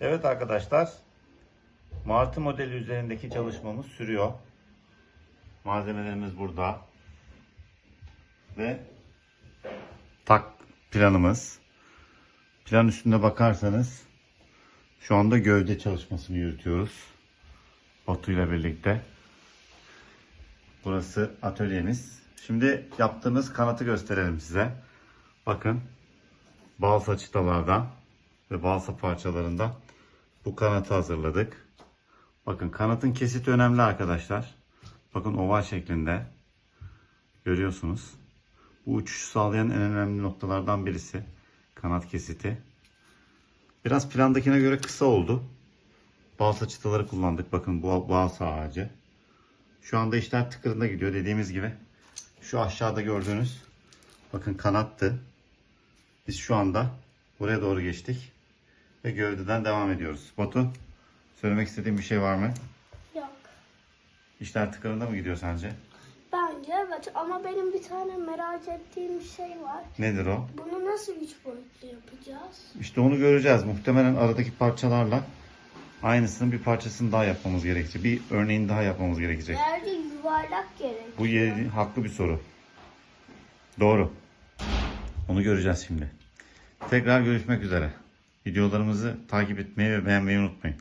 Evet arkadaşlar. Martı modeli üzerindeki çalışmamız sürüyor. Malzemelerimiz burada. Ve tak planımız. Plan üstünde bakarsanız şu anda gövde çalışmasını yürütüyoruz. Batu ile birlikte. Burası atölyemiz. Şimdi yaptığımız kanatı gösterelim size. Bakın balsa çıtalardan ve balsa parçalarından bu kanatı hazırladık. Bakın kanatın kesiti önemli arkadaşlar. Bakın oval şeklinde. Görüyorsunuz. Bu uçuşu sağlayan en önemli noktalardan birisi. Kanat kesiti. Biraz plandakine göre kısa oldu. Balsa çıtaları kullandık. Bakın bu balsa ağacı. Şu anda işler tıkırında gidiyor dediğimiz gibi. Şu aşağıda gördüğünüz bakın kanattı. Biz şu anda buraya doğru geçtik. Ve gövdeden devam ediyoruz. Batu söylemek istediğin bir şey var mı? Yok. İşler tıkırında mı gidiyor sence? Bence evet ama benim bir tane merak ettiğim bir şey var. Nedir o? Bunu nasıl üç boyutlu yapacağız? İşte onu göreceğiz. Muhtemelen aradaki parçalarla aynısının bir parçasını daha yapmamız gerekecek. Bir örneğini daha yapmamız gerekecek. Nerede yuvarlak gerek? Bu yeri, haklı bir soru. Doğru. Onu göreceğiz şimdi. Tekrar görüşmek üzere. Videolarımızı takip etmeyi ve beğenmeyi unutmayın.